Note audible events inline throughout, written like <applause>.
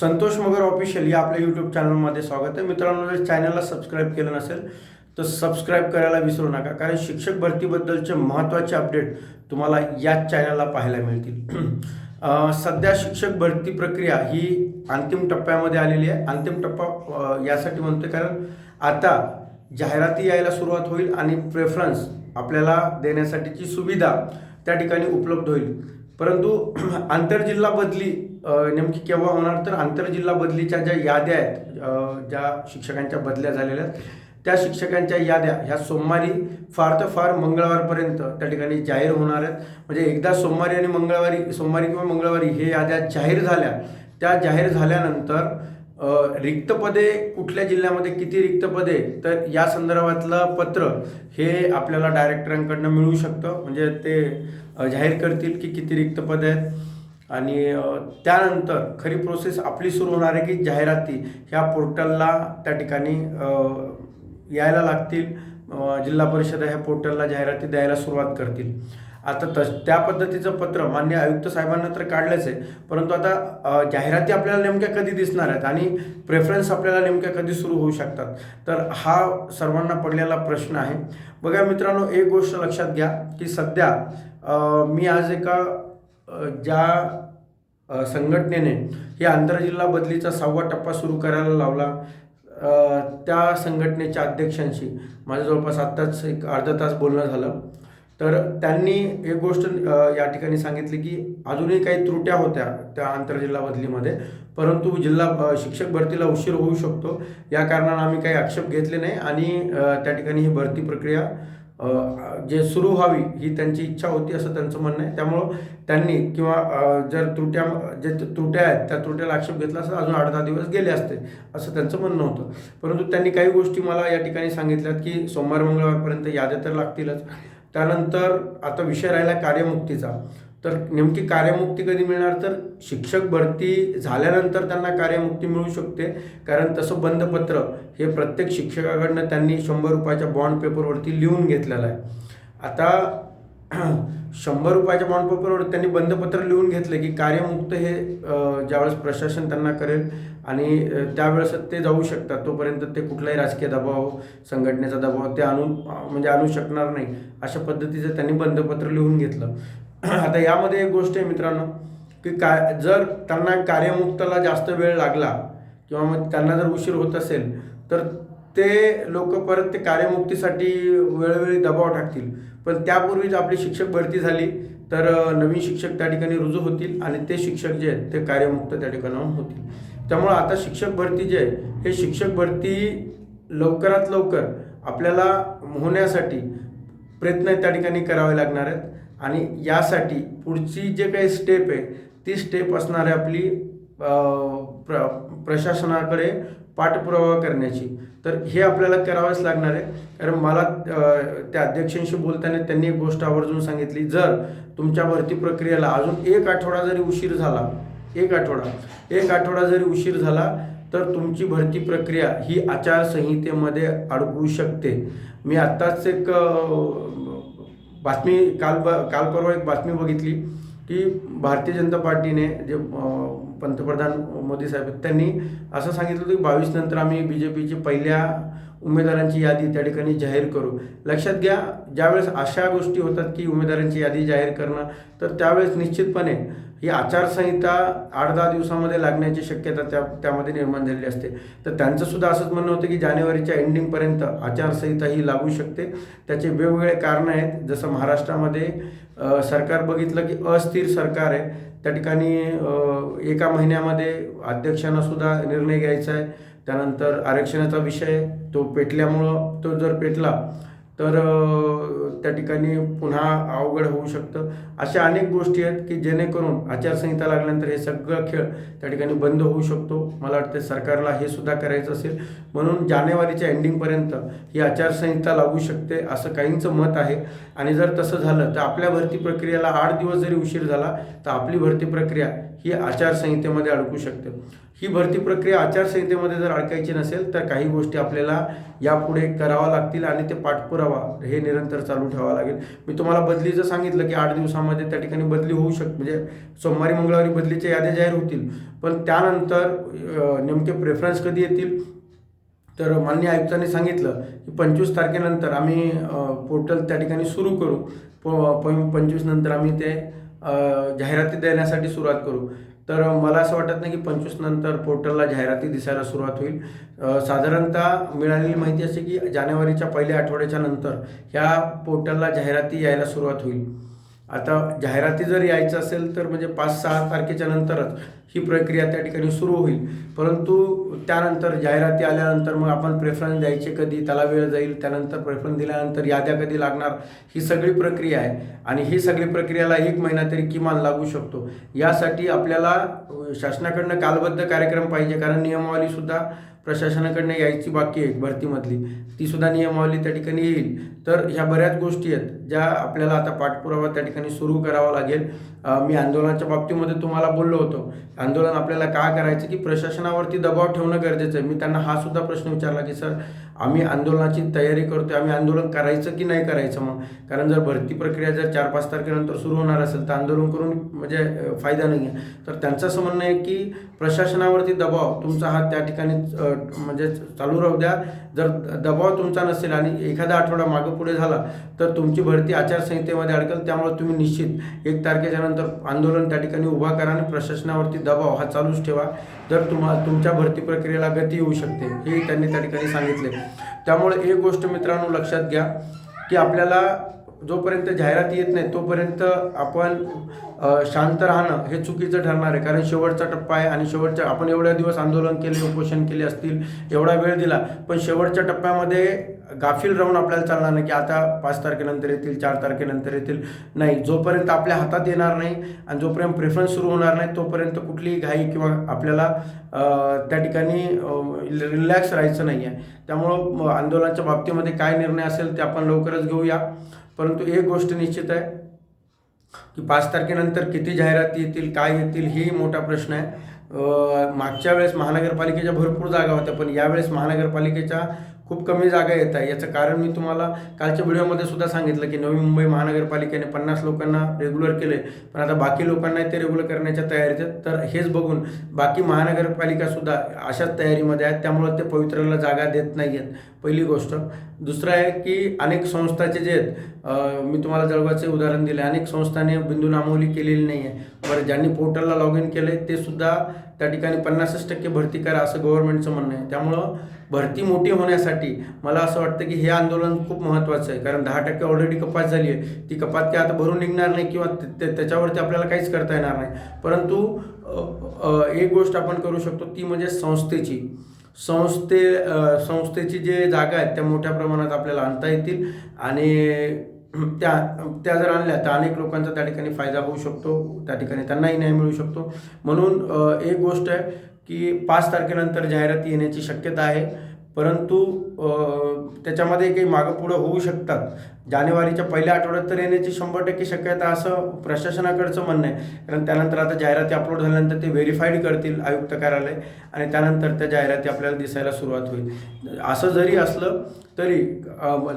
संतोष मगर official या आपल्या YouTube चॅनलमध्ये स्वागत आहे. मित्रांनो जर चॅनलला सबस्क्राईब केलं नसेल तर सबस्क्राईब करायला विसरू नका कारण शिक्षक भरतीबद्दलचे महत्त्वाचे अपडेट तुम्हाला याच चॅनलला पाहायला मिळतील. <clears throat> सध्या शिक्षक भरती प्रक्रिया ही अंतिम टप्प्यामध्ये आलेली आहे. अंतिम टप्पा यासाठी म्हणतो कारण आता जाहिराती यायला सुरुवात होईल आणि प्रेफरन्स आपल्याला देण्यासाठीची सुविधा त्या ठिकाणी उपलब्ध होईल. परंतु <clears throat> आंतरजिल्हा बदली नेमकी केव्हा होणार? तर आंतरजिल्हा बदलीच्या ज्या याद्या आहेत ज्या शिक्षकांच्या बदल्या झालेल्या आहेत त्या शिक्षकांच्या याद्या ह्या सोमवारी फार तर फार मंगळवारपर्यंत त्या ठिकाणी जाहीर होणार आहेत. म्हणजे एकदा सोमवारी आणि मंगळवारी सोमवारी किंवा मंगळवारी हे याद्या जाहीर झाल्या. त्या जाहीर झाल्यानंतर रिक्त पदे कुठल्या जिल्ह्यामध्ये किती रिक्त पदे तर या संदर्भातलं पत्र हे आपल्याला डायरेक्टरांकडनं मिळू शकतं. म्हणजे ते जाहीर करतील की किती रिक्त पदे आहेत. आणि त्यानंतर खरी प्रोसेस आपली सुरू होणार आहे की जाहिराती ह्या पोर्टलला त्या ठिकाणी यायला लागतील. जिल्हा परिषद ह्या पोर्टलला जाहिराती द्यायला सुरुवात करतील. आता तस त्या पद्धतीचं पत्र मान्य आयुक्त साहेबांना तर काढलंच आहे. परंतु आता जाहिराती आपल्याला नेमक्या कधी दिसणार आहेत आणि प्रेफरन्स आपल्याला नेमक्या कधी सुरू होऊ शकतात? तर हा सर्वांना पडलेला प्रश्न आहे. बघा मित्रांनो एक गोष्ट लक्षात घ्या की सध्या मी आज एका ज्या संघटनेने या आंतरजिल्हा बदलीचा सहावा टप्पा सुरू करायला लावला त्या संघटनेच्या अध्यक्षांशी माझं जवळपास आत्ताच एक अर्धा तास बोलणं झालं. तर त्यांनी एक गोष्ट या ठिकाणी सांगितली की अजूनही काही त्रुट्या होत्या त्या आंतरजिल्हा बदलीमध्ये परंतु जिल्हा शिक्षक भरतीला उशीर होऊ शकतो. या कारणानं आम्ही काही आक्षेप घेतले नाही आणि त्या ठिकाणी ही भरती प्रक्रिया जे सुरू व्हावी ही त्यांची इच्छा होती असं त्यांचं म्हणणं आहे. त्यामुळं त्यांनी किंवा जर त्रुट्या जे त्रुट्या आहेत त्या त्रुट्याला आक्षेप घेतला असता अजून आठ दहा दिवस गेले असते असं त्यांचं म्हणणं होतं. परंतु त्यांनी काही गोष्टी मला या ठिकाणी सांगितल्यात की सोमवार मंगळवारपर्यंत याद्या तर लागतीलच. त्यानंतर आता विषय राहिला कार्यमुक्तीचा. तर नेमकी कार्यमुक्ती कधी मिळणार? तर शिक्षक भरती झाल्यानंतर त्यांना कार्यमुक्ती मिळू शकते. कारण तसं बंधपत्र हे प्रत्येक शिक्षकाकडनं त्यांनी शंभर रुपयाच्या बॉन्ड पेपरवरती लिहून घेतलेलं आहे. आता <clears throat> शंभर रुपयाच्या बॉन्ड पेपरवर त्यांनी बंधपत्र लिहून घेतलं की कार्यमुक्त हे ज्यावेळेस प्रशासन त्यांना करेल आणि त्यावेळेस ते जाऊ शकतात. तोपर्यंत ते कुठलाही राजकीय दबाव संघटनेचा दबाव ते आणू म्हणजे आणू शकणार नाही. अशा पद्धतीचं त्यांनी बंधपत्र लिहून घेतलं. <clears throat> आता यामध्ये एक गोष्ट आहे मित्रांनो की काय जर त्यांना कार्यमुक्ताला जास्त वेळ लागला किंवा मग त्यांना जर उशीर होत असेल तर ते लोक परत ते कार्यमुक्तीसाठी वेळोवेळी दबाव टाकतील. पण त्यापूर्वीच आपली शिक्षक भरती झाली तर नवीन शिक्षक त्या ठिकाणी रुजू होतील आणि ते शिक्षक जे आहेत ते कार्यमुक्त त्या ठिकाणाहून होतील. त्यामुळं आता शिक्षक भरती जे आहे हे शिक्षक भरती लवकरात लवकर आपल्याला होण्यासाठी प्रयत्न त्या ठिकाणी करावे लागणार आहेत. आणि यासाठी पुढची जे काही स्टेप आहे ती स्टेप असणार आहे आपली प्र प्रशासनाकडे पाठपुरावा करण्याची. तर हे आपल्याला करावंच लागणार आहे. कारण मला त्या अध्यक्षांशी बोलताना त्यांनी एक गोष्ट आवर्जून सांगितली. जर तुमच्या भरती प्रक्रियेला अजून एक आठवडा जरी उशीर झाला एक आठवडा एक आठवडा जरी उशीर झाला तर तुमची भरती प्रक्रिया ही आचारसंहितेमध्ये अडकू शकते. मी आत्ताच एक बातमी काल ब काल परवा एक बातमी बघितली की भारतीय जनता पार्टीने जे पंतप्रधान मोदी साहेब त्यांनी असं सांगितलं होतं की बावीस नंतर आम्ही बी जे पीची पहिल्या उमेदवारांची यादी त्या ठिकाणी जाहीर करू. लक्षात घ्या ज्यावेळेस अशा गोष्टी होतात की उमेदवारांची यादी जाहीर करणं तर त्यावेळेस निश्चितपणे ही आचारसंहिता आठ दहा दिवसामध्ये लागण्याची शक्यता त्या त्यामध्ये निर्माण झालेली असते. तर त्यांचं सुद्धा असंच म्हणणं होतं की जानेवारीच्या एंडिंगपर्यंत आचारसंहिता ही लागू शकते. त्याचे वेगवेगळे कारणं आहेत. जसं महाराष्ट्रामध्ये सरकार बघितलं की अस्थिर सरकार आहे. त्या ठिकाणी एका महिन्यामध्ये अध्यक्षांनासुद्धा निर्णय घ्यायचा आहे. त्यानंतर आरक्षणाचा विषय तो पेटल्यामुळं तो जर पेटला तर त्या ठिकाणी पुन्हा अवघड होऊ शकतं. अशा अनेक गोष्टी आहेत की जेणेकरून आचारसंहिता लागल्यानंतर हे सगळं खेळ त्या ठिकाणी बंद होऊ शकतो. मला वाटतं सरकारला हे सुद्धा करायचं असेल. म्हणून जानेवारीच्या एंडिंगपर्यंत ही आचारसंहिता लागू शकते असं काहींचं मत आहे. आणि जर तसं झालं तर आपल्या भरती प्रक्रियेला आठ दिवस जरी उशीर झाला तर आपली भरती प्रक्रिया ही आचारसंहितेमध्ये अडकू शकते. ही भरती प्रक्रिया आचारसंहितेमध्ये जर अडकायची नसेल तर काही गोष्टी आपल्याला यापुढे कराव्या लागतील आणि ते पाठपुरावा हे निरंतर चालू ठेवावं लागेल. मी तुम्हाला बदलीचं सांगितलं की आठ दिवसामध्ये त्या ठिकाणी बदली होऊ शक म्हणजे सोमवारी मंगळवारी बदलीच्या याद्या जाहीर होतील. पण त्यानंतर नेमके प्रेफरन्स कधी येतील? तर माननीय आयुक्तांनी सांगितलं की पंचवीस तारखेनंतर आम्ही पोर्टल त्या ठिकाणी सुरू करू. प पंचवीस नंतर आम्ही ते जाहिराती देण्यासाठी सुरुवात करू. तर मला असं वाटत नाही की पंचवीस नंतर पोर्टलला जाहिराती दिसायला सुरुवात होईल. साधारणतः मिळालेली माहिती अशी की जानेवारीच्या पहिल्या आठवड्याच्या नंतर ह्या पोर्टलला जाहिराती यायला सुरुवात होईल. आता जाहिराती जर यायचं असेल तर म्हणजे पाच सहा तारखेच्या नंतरच ही प्रक्रिया त्या ठिकाणी सुरू होईल. परंतु त्यानंतर जाहिराती आल्यानंतर मग आपण प्रेफरन्स द्यायचे कधी त्याला वेळ जाईल त्यानंतर प्रेफरन्स दिल्यानंतर याद्या कधी लागणार ही सगळी प्रक्रिया आहे. आणि ही सगळी प्रक्रियाला एक महिना तरी किमान लागू शकतो. यासाठी आपल्याला शासनाकडनं कालबद्ध कार्यक्रम पाहिजे कारण नियमावलीसुद्धा प्रशासनाकडनं यायची बाकी आहे भरतीमधली. तीसुद्धा नियमावली त्या ठिकाणी येईल. तर ह्या बऱ्याच गोष्टी आहेत ज्या आपल्याला आता पाठपुरावा त्या ठिकाणी सुरू करावा लागेल. मी आंदोलनाच्या बाबतीमध्ये तुम्हाला बोललो होतो. आंदोलन आपल्याला का करायचं की प्रशासनावरती दबाव ठेवणं गरजेचं आहे. मी त्यांना हा सुद्धा प्रश्न विचारला की सर आम्ही आंदोलनाची तयारी करतोय. आम्ही आंदोलन करायचं की नाही करायचं मग? कारण जर भरती प्रक्रिया जर चार पाच तारखेनंतर सुरू होणार असेल तर आंदोलन करून म्हणजे फायदा नाही आहे तर त्यांचं असं म्हणणं आहे की प्रशासनावरती दबाव तुमचा हा त्या ठिकाणी म्हणजे चालू राहू द्या. जर दबाव तुमचा नसेल आणि एखादा आठवडा मागं पुढे झाला तर तुमची भरती आचारसंहितेमध्ये अडकल त्यामुळे तुम्ही निश्चित एक तारखेच्या नंतर आंदोलन त्या ठिकाणी उभा करा आणि प्रशासनावरती दबाव हा चालूच ठेवा. तर तुम्हा तुमच्या भरती प्रक्रियेला गती येऊ शकते हे त्यांनी त्या ठिकाणी सांगितले. त्यामुळे एक गोष्ट मित्रांनो लक्षात घ्या की आपल्याला जोपर्यंत जाहिराती येत नाही तोपर्यंत आपण शांत राहणं हे चुकीचं ठरणार आहे. कारण शेवटचा टप्पा आहे आणि शेवटच्या आपण एवढ्या दिवस आंदोलन केले उपोषण केले असतील एवढा वेळ दिला पण शेवटच्या टप्प्यामध्ये गाफील राहून आपल्याला चालणार नाही की आता पाच तारखेनंतर येतील चार तारखेनंतर येतील. नाही जोपर्यंत आपल्या हातात येणार नाही आणि जोपर्यंत प्रेफरन्स सुरू होणार नाही तोपर्यंत कुठलीही घाई किंवा आपल्याला त्या ठिकाणी रिलॅक्स राहायचं नाही आहे त्यामुळं आंदोलनाच्या बाबतीमध्ये काय निर्णय असेल ते आपण लवकरच घेऊया. परंतु एक गोष्ट निश्चित आहे की पाच तारखेनंतर किती जाहिराती येतील काय येतील हेही मोठा प्रश्न आहे. मागच्या वेळेस महानगरपालिकेच्या भरपूर जागा होत्या पण यावेळेस महानगरपालिकेच्या खूप कमी जागा येत आहे. याचं कारण मी तुम्हाला कालच्या व्हिडिओमध्ये सुद्धा सांगितलं की नवी मुंबई महानगरपालिकेने पन्नास लोकांना रेग्युलर केले पण आता बाकी लोकांना ते रेग्युलर करण्याच्या तयारीत आहेत. तर हेच बघून बाकी महानगरपालिका सुद्धा अशाच तयारीमध्ये आहेत. त्यामुळं ते पवित्र्याला जागा देत नाही आहेत पहिली गोष्ट. दुसरं आहे की अनेक संस्थाचे जे आहेत मी तुम्हाला जळगावचे उदाहरण दिले अनेक संस्थांनी बिंदू नामवली केलेली नाही आहे बरं ज्यांनी पोर्टलला लॉग इन केलं ते सुद्धा त्या ठिकाणी पन्नासच टक्के भरती करा असं गव्हर्नमेंटचं म्हणणं आहे. त्यामुळं भरती मोठी होण्यासाठी मला असं वाटतं की हे आंदोलन खूप महत्त्वाचं आहे. कारण दहा टक्के ऑलरेडी कपात झाली आहे. ती कपात काय आता भरून निघणार नाही किंवा ते- त्याच्यावरती आपल्याला काहीच करता येणार नाही. परंतु एक गोष्ट आपण करू शकतो ती म्हणजे संस्थेची. संस्थे संस्थेची जे जागा आहेत त्या मोठ्या प्रमाणात आपल्याला आणता येतील. आणि त्या त्या जर आणल्या तर अनेक लोकांचा त्या ठिकाणी फायदा होऊ शकतो. त्या ठिकाणी त्यांनाही न्याय मिळू शकतो. म्हणून एक गोष्ट आहे की पाच तारखेनंतर जाहिराती येण्याची शक्यता आहे. परंतु त्याच्यामध्ये काही मागं पुढं होऊ शकतात. जानेवारीच्या पहिल्या आठवड्यात तर येण्याची शंभर टक्के शक्यता असं प्रशासनाकडचं म्हणणं आहे. कारण त्यानंतर आता जाहिराती अपलोड झाल्यानंतर ते व्हेरीफाईड करतील आयुक्त कार्यालय आणि त्यानंतर त्या जाहिराती आपल्याला दिसायला सुरुवात होईल. असं जरी असलं तरी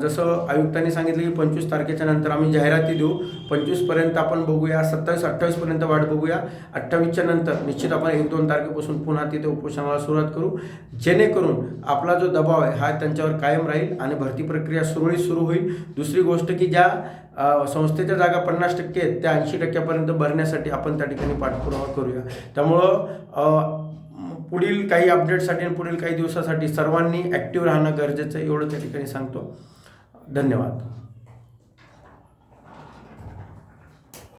जसं आयुक्तांनी सांगितलं की पंचवीस तारखेच्या नंतर आम्ही जाहिराती देऊ. पंचवीसपर्यंत आपण बघूया सत्तावीस अठ्ठावीसपर्यंत वाट बघूया. अठ्ठावीसच्या नंतर निश्चित आपण एक दोन तारखेपासून पुन्हा तिथे उपोषणाला सुरुवात करू. जेणेकरून आपला जो दबाव आहे हा त्यांच्यावर कायम राहील आणि भरती प्रक्रिया सुरळीत सुरू होईल. दुसरी गोष्ट की ज्या संस्थेच्या जागा पन्नास टक्के आहेत त्या ऐंशी टक्क्यापर्यंत भरण्यासाठी आपण त्या ठिकाणी पाठपुरावा करूया. त्यामुळं पुढील काही अपडेटसाठी आणि पुढील काही दिवसासाठी सर्वांनी ॲक्टिव्ह राहणं गरजेचं आहे एवढं त्या ठिकाणी सांगतो. धन्यवाद.